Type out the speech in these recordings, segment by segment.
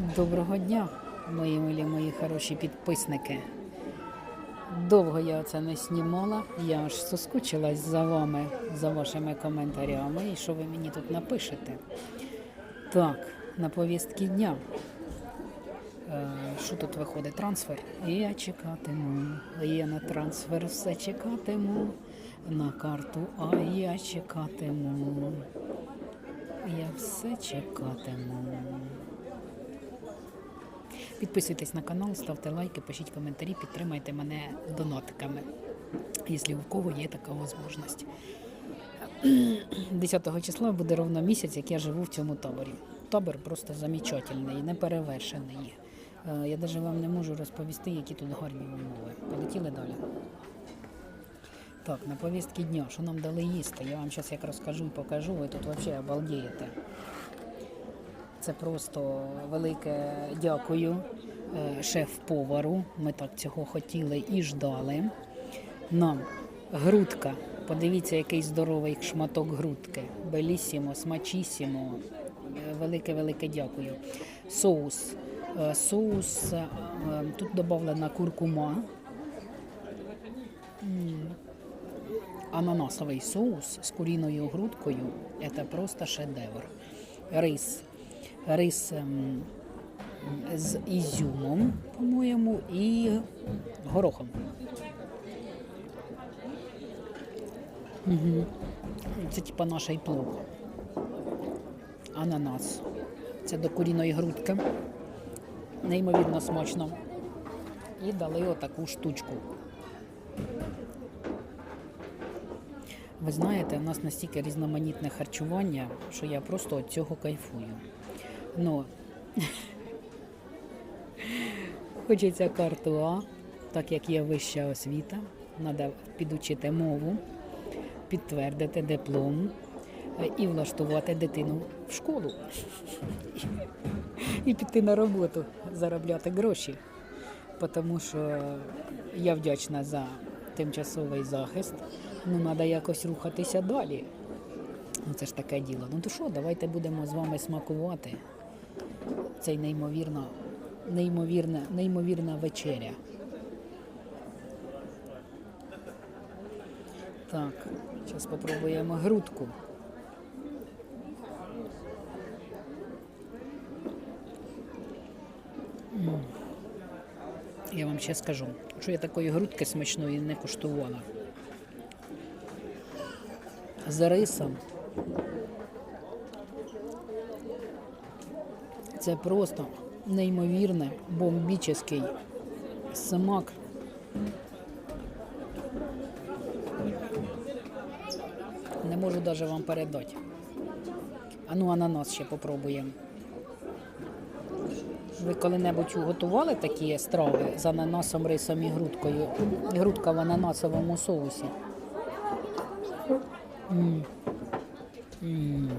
Доброго дня, мої милі, мої хороші підписники. Довго я це не знімала, я аж соскучилась за вами, за вашими коментарями і що ви мені тут напишете. Так, на повістки дня. Е, Що тут виходить? Трансфер? Я чекатиму. Я на трансфер все чекатиму. На карту, а я чекатиму. Я все чекатиму. Підписуйтесь на канал, ставте лайки, пишіть коментарі, підтримайте мене донатиками, якщо у кого є така можливість. 10 числа буде ровно місяць, як я живу в цьому таборі. Табор просто замечательний, неперевершений. Е, Я навіть вам не можу розповісти, які тут гарні умови. Полетіли далі. Так, на повістки дня, що нам дали їсти? Я вам зараз як розкажу і покажу, ви тут взагалі обалдієте. Це просто велике дякую е, шеф-повару. Ми так цього хотіли і ждали. Нам грудка. Подивіться, який здоровий шматок грудки. Белісімо, смачісімо. Велике-велике дякую. Соус. Е, Соус. е, Тут додана куркума. Ананасовий соус з куріною грудкою. Це просто шедевр. Рис рис ем, з ізюмом, по-моєму, і горохом. Угу. Це типа наш плов. Ананас. Це до куріної грудки. Неймовірно смачно. І дали отаку штучку. Ви знаєте, у нас настільки різноманітне харчування, що я просто від цього кайфую. Ну, хочеться карту А, так як є вища освіта, треба підучити мову, підтвердити диплом е, і влаштувати дитину в школу. І піти на роботу, заробляти гроші. Тому що я вдячна за тимчасовий захист. Ну, треба якось рухатися далі. Ну, це ж таке діло. Ну то що, давайте будемо з вами смакувати цей неймовірно, неймовірна, неймовірна вечеря. Так, зараз спробуємо грудку. Я вам ще скажу, що я такої грудки смачної не куштувала. З рисом. Це просто неймовірне, бомбічний смак. Не можу навіть вам передати. А ну ананас ще попробуємо. Ви коли-небудь готували такі страви з ананасом, рисом і грудкою? Грудка в ананасовому соусі. М. М.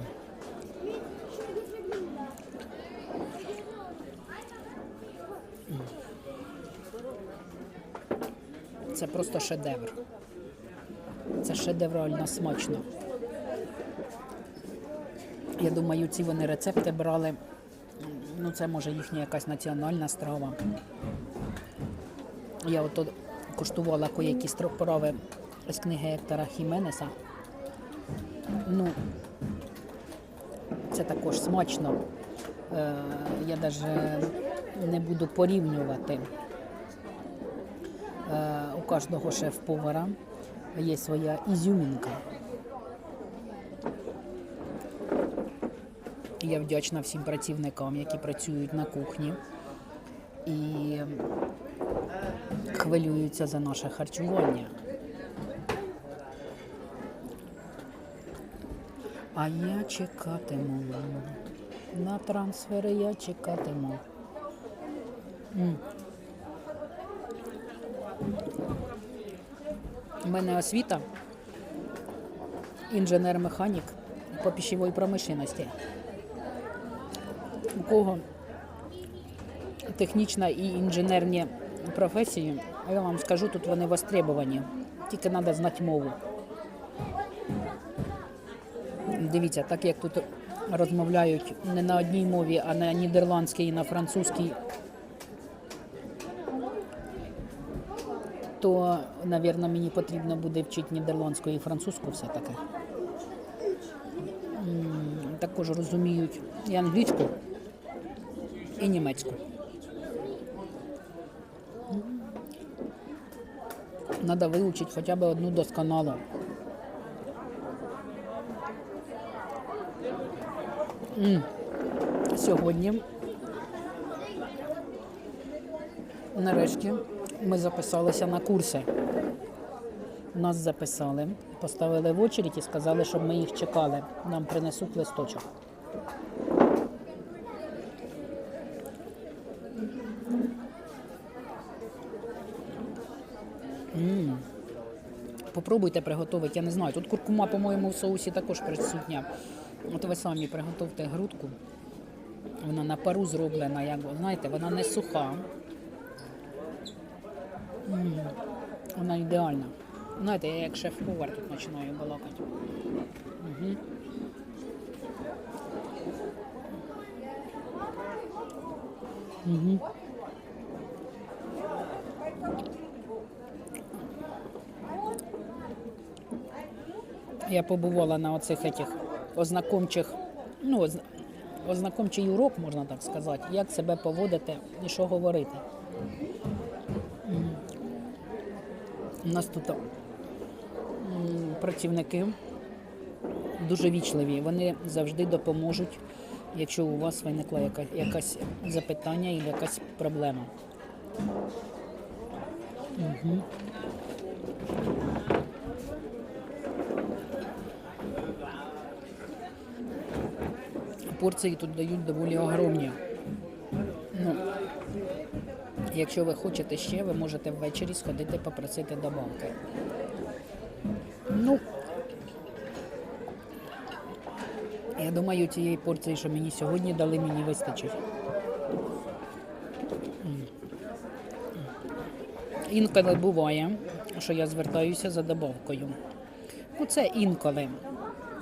Це просто шедевр. Це шедеврально смачно. Я думаю, ці вони рецепти брали. Ну, це може їхня якась національна страва. Я от куштувала коякі стропорави з книги Ектора Хіменеса. Ну, це також смачно. Е, я навіть не буду порівнювати. Кожного шеф-повара є своя ізюмінка. Я вдячна всім працівникам, які працюють на кухні і хвилюються за наше харчування. А я чекатиму. На трансфери я чекатиму. У мене освіта інженер-механік по пищевій промишленості. У кого технічна і інженерні професії, я вам скажу, тут вони востребовані. Тільки треба знати мову. Дивіться, так як тут розмовляють не на одній мові, а на нідерландській і на французькій, то, мабуть, мені потрібно буде вчити нідерландську і французьку все-таки. Також розуміють і англійську, і німецьку. Треба вивчити хоча б одну досконало. М. Сьогодні нарешті ми записалися на курси. Нас записали, поставили в очередь і сказали, щоб ми їх чекали. Нам принесуть листочок. М. Попробуйте приготувати, я не знаю. Тут куркума, по-моєму, в соусі також присутня. От ви самі приготуйте грудку. Вона на пару зроблена, як знаєте, вона не суха. Вона ідеальна. Знаєте, я як шеф-повар тут починаю балакати. Угу. Угу. Я побувала на оцих этих ознакомчих, ну, ознакомчий урок, можна так сказати, як себе поводити і що говорити. У нас тут працівники дуже вічливі. Вони завжди допоможуть, якщо у вас виникла яка, запитання і якась проблема. Угу. Порції тут дають доволі огромні. Якщо ви хочете ще, ви можете ввечері сходити попросити добавки. Ну, я думаю, цієї порції, що мені сьогодні дали, мені вистачить. Інколи буває, що я звертаюся за добавкою. Ну, це інколи.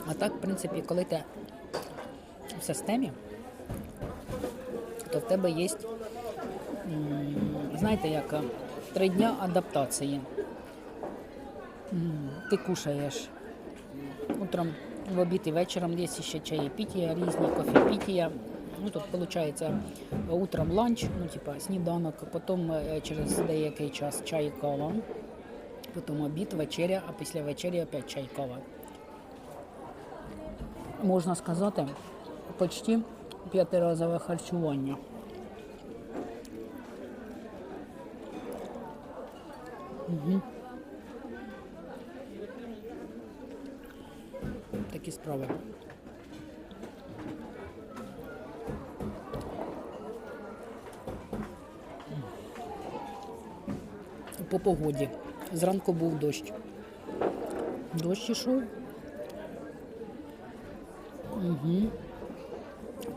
А так, в принципі, коли ти в системі, то в тебе є, знаєте, як е, три дня адаптації. Ти кушаєш утром, в обід і вечором є ще чаєпітія, різні кофепітія. Ну, тут виходить утром ланч, ну, типа сніданок, потім е, через деякий час чай і кава, потім обід, вечеря, а після вечері опять чай кава. Можна сказати, почти п'ятиразове харчування. Угу. Такі справи. По погоді. Зранку був дощ. Дощ ішов. Угу.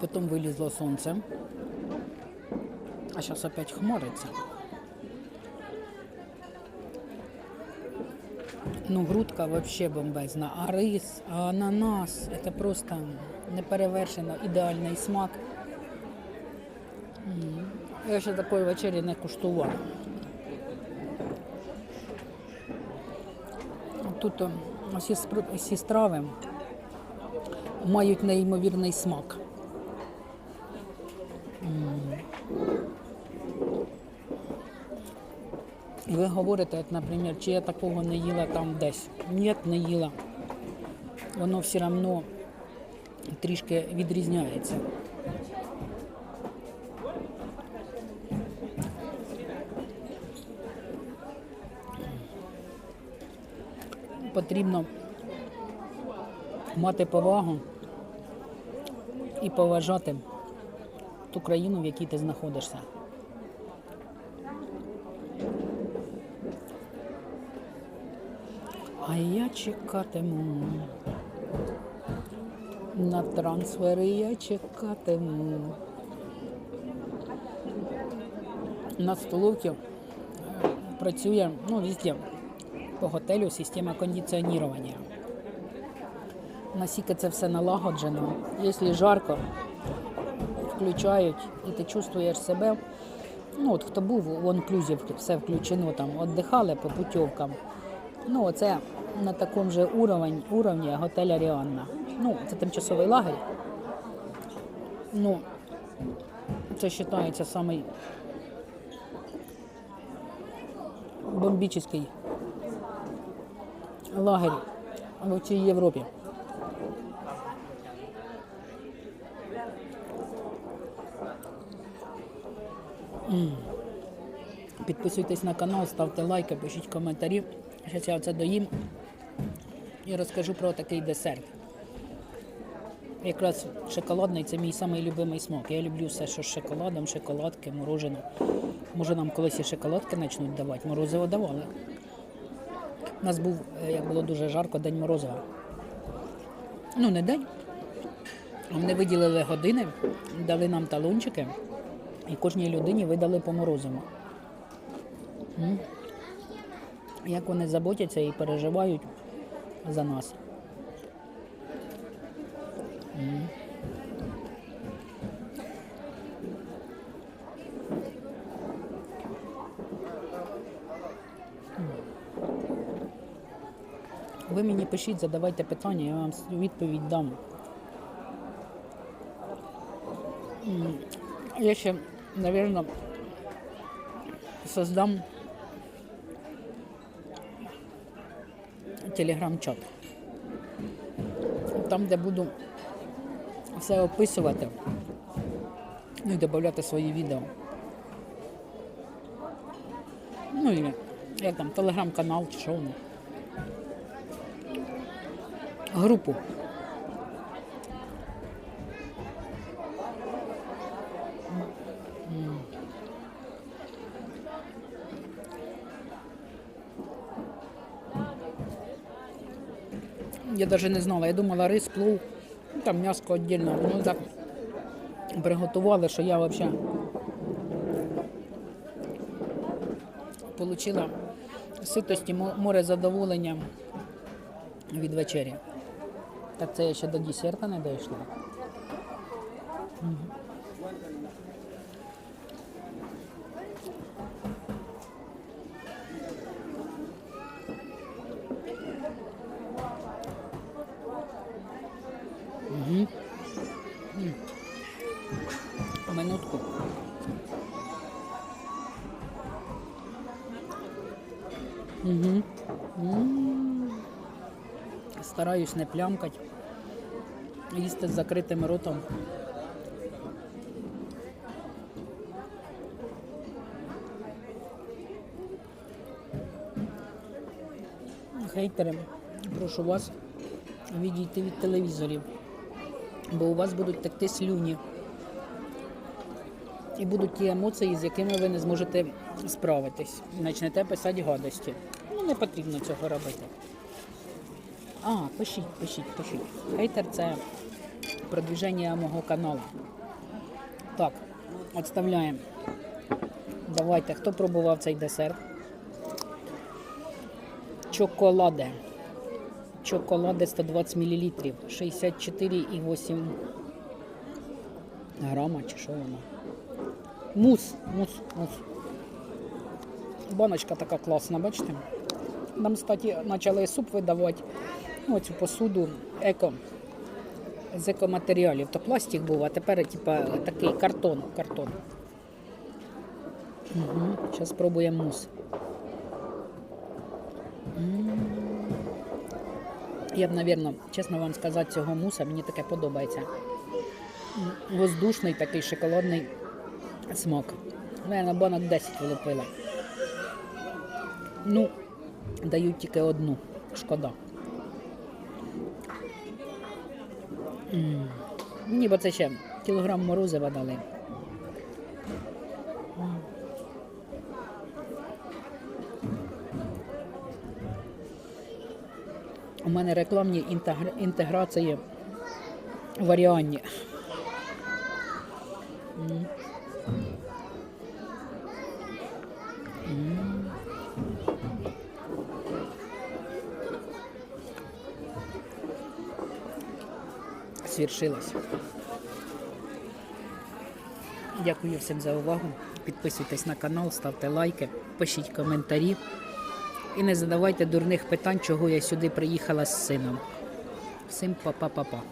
Потім вилізло сонце. А зараз опять хмариться. Ну, грудка вообще бомбезна. А рис, а ананас це просто неперевершено ідеальний смак. Я ще такої вечері не куштував. Тут всі, всі страви мають неймовірний смак. Ви говорите, от, наприклад, чи я такого не їла там десь. Ні, не їла. Воно все одно трішки відрізняється. Потрібно мати повагу і поважати ту країну, в якій ти знаходишся. А я чекатиму. На трансфери я чекатиму. На столовці е, працює, ну, везде, по готелю система кондиціонування. наскільки це все налагоджено. Якщо жарко, включають і ти чувствуєш себе. Ну, от хто був в онклюзі, все включено, там, віддихали по путівкам. Ну, оце на такому же уровень, уровні готеля Ріанна. Ну, це тимчасовий лагерь. Ну, це вважається самий бомбічний лагерь в цій Європі. Підписуйтесь на канал, ставте лайки, пишіть коментарі. Зараз я оце доїм і розкажу про такий десерт. Якраз шоколадний це мій самий любимий смак. Я люблю все, що з шоколадом, шоколадки, морожене. Може нам колись і шоколадки почнуть давати. Морозиво давали. У нас був, е, як було дуже жарко, день морозива. Ну, не день. Вони виділили години, дали нам талончики, і кожній людині видали по морозиву. Як вони заботяться і переживають за нас. Ви мені пишіть, задавайте питання, я вам відповідь дам. Я ще, мабуть, создам телеграм-чат. Там, де буду все описувати, ну і додати свої відео. Ну і як там, телеграм-канал чи. Групу. Я даже не знала, я думала рис, плов, ну, там м'яско віддільно. Ну так приготували, що я взагалі отримала ситості, море задоволення від вечері. Так це я ще до десерта не дійшла. Минутку. Стараюсь не плямкати. Їсти з закритим ротом. Хейтери, прошу вас відійти від телевізорів, бо у вас будуть текти слюні. І будуть ті емоції, з якими ви не зможете справитись. І почнете писати гадості. Ну, не потрібно цього робити. А, пишіть, пишіть, пишіть. Хейтер це продвіження мого каналу. Так, відставляємо. Давайте, хто пробував цей десерт? Чоколаде. Чоколаде 120 мл. 64,8 грама чи що воно. Мус, мус, мус. Баночка така класна, бачите? Нам, кстати, почали суп видавати. Ну, цю посуду еко з екоматеріалів. То пластик був, а тепер типа, такий картон. картон. Угу. Зараз спробуємо мус. Я б, мабуть, чесно вам сказати, цього муса мені таке подобається. Воздушний такий шоколадний смак. Наверно, банок 10 вилупила. Ну, дають тільки одну. Шкода. Ні, бо це ще кілограм морозива дали. У мене рекламні інтегр- інтеграції в свершилось. Дякую всім за увагу. Підписуйтесь на канал, ставте лайки, пишіть коментарі. І не задавайте дурних питань, чого я сюди приїхала з сином. Всім па-па-па-па.